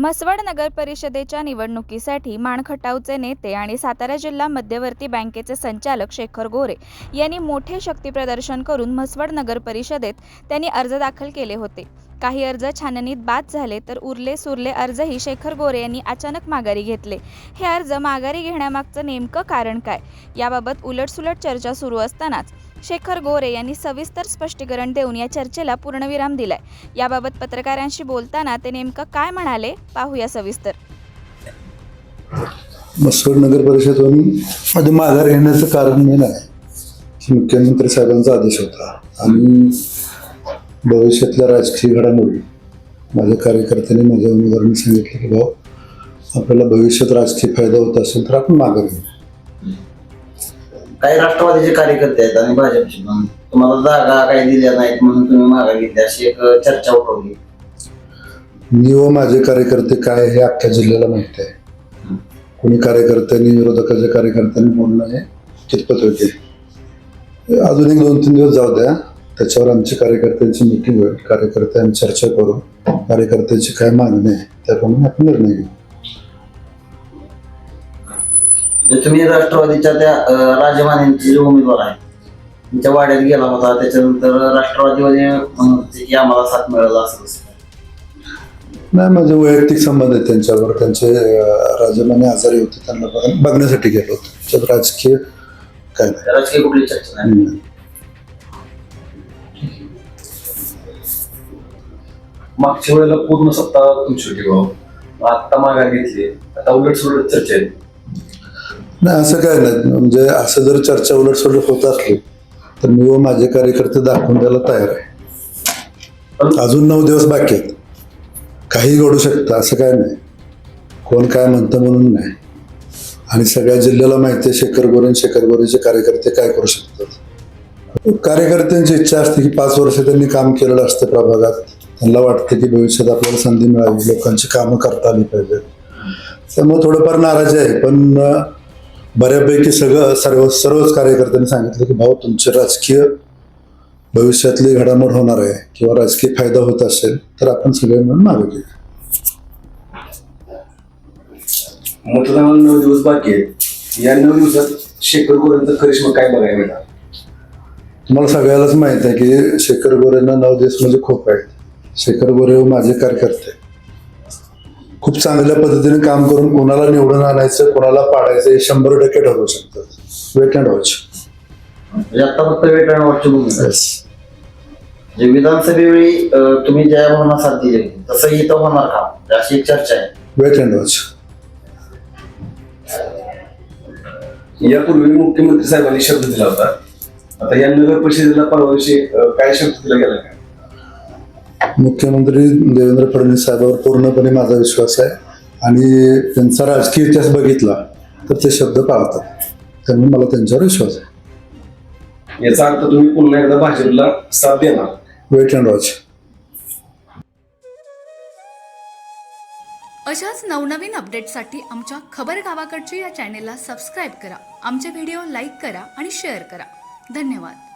म्हसवड नगर परिषदेच्या निवडणुकीसाठी माणखटावचे नेते आणि सातारा जिल्हा मध्यवर्ती बँकेचे संचालक शेखर गोरे यांनी मोठे शक्तीप्रदर्शन करून म्हसवड नगर परिषदेत त्यांनी अर्ज दाखल केले होते. काही अर्ज छाननीत बाद झाले तर उरले सुरले अर्जही शेखर गोरे यांनी अचानक माघारी घेतले. हे अर्ज माघारी घेण्यामागचं नेमकं कारण काय? याबाबत उलटसुलट चर्चा सुरू असतानाच शेखर गोरे यांनी सविस्तर स्पष्टीकरण देऊन या चर्चेला पूर्णविराम दिलाय. याबाबत पत्रकारांशी बोलताना ते नेमकं काय म्हणाले पाहूया सविस्तर. मसूर नगर परिषदवरून मध्ये माघार घेण्याचं कारण मेन आहे. मुख्यमंत्री साहेबांचा आदेश होता. आणि भविष्यातल्या राजकीय घडामोडी माझ्या कार्यकर्त्यांनी माझ्या उमेदवारांनी सांगितलं की भाऊ आपल्याला भविष्यात राजकीय फायदा होत असेल तर आपण माघार घेऊ. काही राष्ट्रवादीचे कार्यकर्ते आहेत आणि भाजपचे पण तुम्हाला जागा काही दिल्या नाहीत म्हणून तुम्ही मागा घेतली अशी एक चर्चा उठवली. मी व माझे कार्यकर्ते काय हे अख्ख्या जिल्ह्याला माहीत आहे. कोणी कार्यकर्त्यांनी विरोधकाच्या कार्यकर्त्यांनी बोलणं हे कितपत होते. अजून एक दोन तीन दिवस जाऊ द्या. त्याच्यावर आमची कार्यकर्त्यांची मिटिंग होईल. कार्यकर्ते आम्ही चर्चा करू कार्यकर्त्यांची काय मागणी आहे त्याप्रमाणे आपण निर्णय घेऊ. तुम्ही राष्ट्रवादीच्या त्या राजमान्यांचे जे उमेदवार आहेत तुमच्या वाड्यात गेला होता त्याच्यानंतर राष्ट्रवादीमध्ये की आम्हाला साथ मिळाला असं. नाही माझे वैयक्तिक संबंध आहेत त्यांच्यावर. त्यांचे राजमाने आजारी होते त्यांना बघ- बघण्यासाठी गेलो होतो. त्याच्यात राजकीय काय नाही. राजकीय कुठली चर्चा नाही. मागच्या वेळेला पूर्ण सत्ता तुमची होती भाऊ. आता माघार घेतली. आता उलट सुलट चर्चा आहे. नाही असं काय नाही. म्हणजे असं जर चर्चा उलट सुलट होत असली तर मी व माझे कार्यकर्ते दाखवून द्यायला तयार आहे. पण अजून नऊ दिवस बाकी आहेत. काही घडू शकतं असं काय नाही. कोण काय म्हणतं म्हणून नाही. आणि सगळ्या जिल्ह्याला माहिती आहे शेखर गोरे शेखर गोरेचे कार्यकर्ते काय करू शकतात. कार्यकर्त्यांची इच्छा असते की पाच वर्ष त्यांनी काम केलेलं असतं प्रभागात. त्यांना वाटतं की भविष्यात आपल्याला संधी मिळावी लोकांची कामं करता आली पाहिजेत. त्यामुळे थोडंफार नाराजी आहे पण बऱ्यापैकी सगळं सर्व सर्वच कार्यकर्त्यांनी सांगितलं की भाऊ तुमचे राजकीय भविष्यातली घडामोड होणार आहे किंवा राजकीय फायदा होत असेल तर आपण सगळे मिळून मागे घेऊ. मतदानाला नऊ दिवस बाकी आहेत. या नऊ दिवसात शेखर गोरेंचा करिश्मा काय बघायला मिळणार? तुम्हाला सगळ्यालाच माहीत आहे की शेखर गोरेंना नऊ दिवस म्हणजे खूप आहेत. शेखर गोरे हे माझे कार्यकर्ते. खूप चांगल्या पद्धतीने काम करून कोणाला निवडून आणायचं कोणाला पाडायचं हे शंभर टक्के ठरवू शकतात वेट अँड वॉच म्हणजे आता फक्त वेट अँड वॉचची भूमिका जे विधानसभेवेळी तुम्ही ज्या भावना साथ दिली तसं इथं होणार का अशी एक चर्चा आहे. वेट अँड वॉच यापूर्वी मुख्यमंत्री साहेबांनी शब्द दिला होता. आता या नगर परिषदेला परवा काय शब्द दिला गेला? मुख्यमंत्री देवेंद्र फडणवीस साहेबांवर पूर्णपणे माझा विश्वास आहे. आणि त्यांचा राजकीय इतिहास बघितला तर ते शब्द पाळतात. त्यामुळे मला त्यांच्यावर विश्वास आहे. याचा अर्थ तुम्ही पुन्हा एकदा भाजपला साथ देणार. Wait and watch. अशाच नवनवीन अपडेटसाठी आमच्या खबर गावाकडची या चॅनेलला सबस्क्राईब करा. आमचे व्हिडिओ लाईक करा आणि शेअर करा. धन्यवाद.